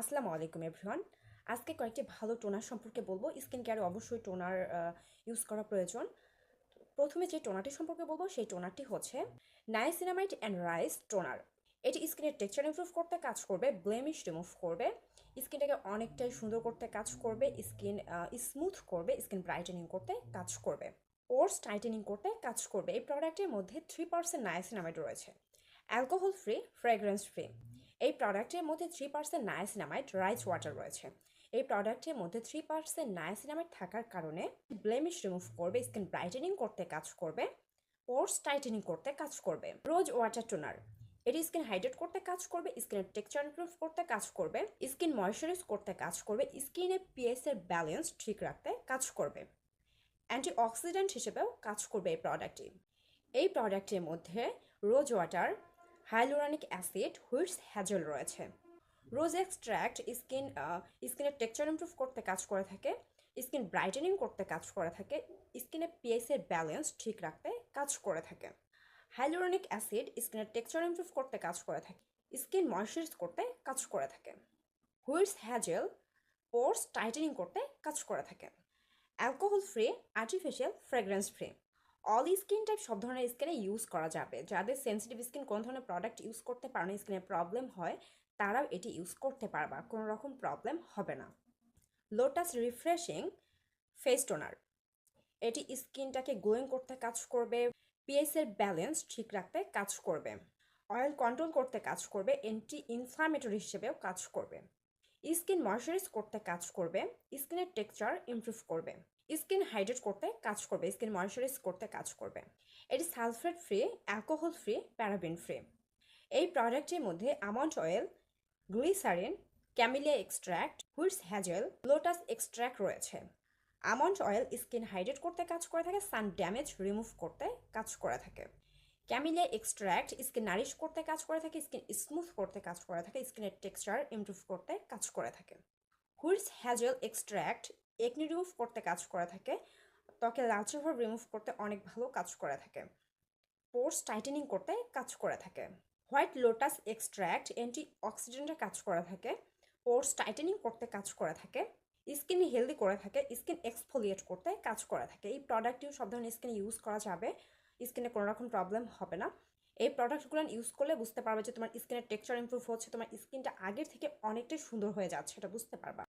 আসসালামু আলাইকুম এভরিওয়ান আজকে কয়েকটি ভালো টোনার সম্পর্কে বলব। স্কিন কেয়ারে অবশ্যই টোনার ইউজ করা প্রয়োজন। প্রথমে যে টোনারটি সম্পর্কে বলব, সেই টোনারটি হচ্ছে নাইসিনামাইট অ্যান্ড রাইস টোনার এটি স্কিনের টেক্সচার ইমপ্রুভ করতে কাজ করবে ব্লেমিশ রিমুভ করবে। স্কিনটাকে অনেকটাই সুন্দর করতে কাজ করবে, স্কিন স্মুথ করবে, স্কিন ব্রাইটেনিং করতে কাজ করবে। পোর্স টাইটেনিং করতে কাজ করবে। এই প্রোডাক্টের মধ্যে থ্রি পার্সেন্ট নায়াসিনামাইড রয়েছে। অ্যালকোহল ফ্রি ফ্রেগ্রেন্স ফ্রি এই প্রোডাক্টের মধ্যে three percent niacinamide rice water রয়েছে। এই প্রোডাক্টের মধ্যে থ্রি পার্সেন্ট নায়াসিনামাইড থাকার কারণে ব্লেমিশ রিমুভ করবে স্কিন ব্রাইটেনিং করতে কাজ করবে পোর্স টাইটেনিং করতে কাজ করবে। রোজ ওয়াটার টোনার এটি স্কিন হাইড্রেট করতে কাজ করবে স্কিনের টেক্সচার ইমপ্রুভ করতে কাজ করবে স্কিন ময়শ্চারাইজ করতে কাজ করবে স্কিনের পিএস এর ব্যালেন্স ঠিক রাখতে কাজ করবে। অ্যান্টি অক্সিডেন্ট হিসেবেও কাজ করবে এই প্রোডাক্টটি এই প্রোডাক্টের মধ্যে rose water hyaluronic acid witch hazel রয়েছে। রোজ এক্সট্র্যাক্ট স্কিন স্কিনের টেক্সচার ইমপ্রুভ করতে কাজ করে থাকে স্কিন ব্রাইটেনিং করতে কাজ করে থাকে স্কিনের পিএসের ব্যালেন্স ঠিক রাখতে কাজ করে থাকে। হাইলোরানিক অ্যাসিড স্কিনের টেক্সচার ইমপ্রুভ করতে কাজ করে থাকে স্কিন ময়শ্চারাইজ করতে কাজ করে থাকে। হুইটস হ্যাজেল পোর্স টাইটেনিং করতে কাজ করে থাকে। Alcohol free artificial fragrance free all skin type সব ধরনের স্কিনে ইউজ করা যাবে। যাদের সেন্সিটিভ স্কিন কোনো ধরনের প্রোডাক্ট ইউজ করতে পারে না স্কিনের প্রবলেম হয়, তারাও এটি ইউজ করতে পারবা, কোনো রকম প্রবলেম হবে না। লোটাস রিফ্রেশিং ফেস টোনার এটি স্কিনটাকে গ্লোয়িং করতে কাজ করবে পিএসের ব্যালেন্স ঠিক রাখতে কাজ করবে। অয়েল কন্ট্রোল করতে কাজ করবে অ্যান্টি ইনফ্লামেটরি হিসেবেও কাজ করবে। স্কিন ময়শ্চারাইজ করতে কাজ করবে, স্কিনের টেক্সচার ইমপ্রুভ করবে, স্কিন হাইড্রেট করতে কাজ করবে, স্কিন ময়শ্চারাইজ করতে কাজ করবে। এটি sulphate free, alcohol free, paraben free. এই প্রোডাক্টের মধ্যে almond oil, glycerin, camellia extract witch hazel, lotus extract রয়েছে। আমন্ড অয়েল স্কিন হাইড্রেট করতে কাজ করে থাকে, সান ড্যামেজ রিমুভ করতে কাজ করে থাকে। ক্যামিলিয়া এক্সট্র্যাক্ট স্কিন নারিশ করতে কাজ করে থাকে, স্কিন স্মুথ করতে কাজ করে থাকে, স্কিনের টেক্সচার ইমপ্রুভ করতে কাজ করে থাকে। Witch hazel extract acne remove করতে কাজ করে থাকে ত্বকে লালচে ভাব রিমুভ করতে অনেক ভালো কাজ করে থাকে। পোর্স টাইটেনিং করতে কাজ করে থাকে। হোয়াইট লোটাস এক্সট্র্যাক্ট অ্যান্টি অক্সিডেন্টের কাজ করে থাকে, পোর্স টাইটেনিং করতে কাজ করে থাকে স্কিন হেলদি করে থাকে, স্কিন এক্সফোলিয়েট করতে কাজ করে থাকে। এই প্রোডাক্টটিও সব ধরনের স্কিনে ইউজ করা যাবে। স্কিনে কোনো রকম প্রবলেম হবে না। এই প্রোডাক্টগুলো ইউজ করলে বুঝতে পারবে যে তোমার স্কিনের টেক্সচার ইম্প্রুভ হচ্ছে, তোমার স্কিনটা আগের থেকে অনেকটাই সুন্দর হয়ে যাচ্ছে এটা বুঝতে পারবা।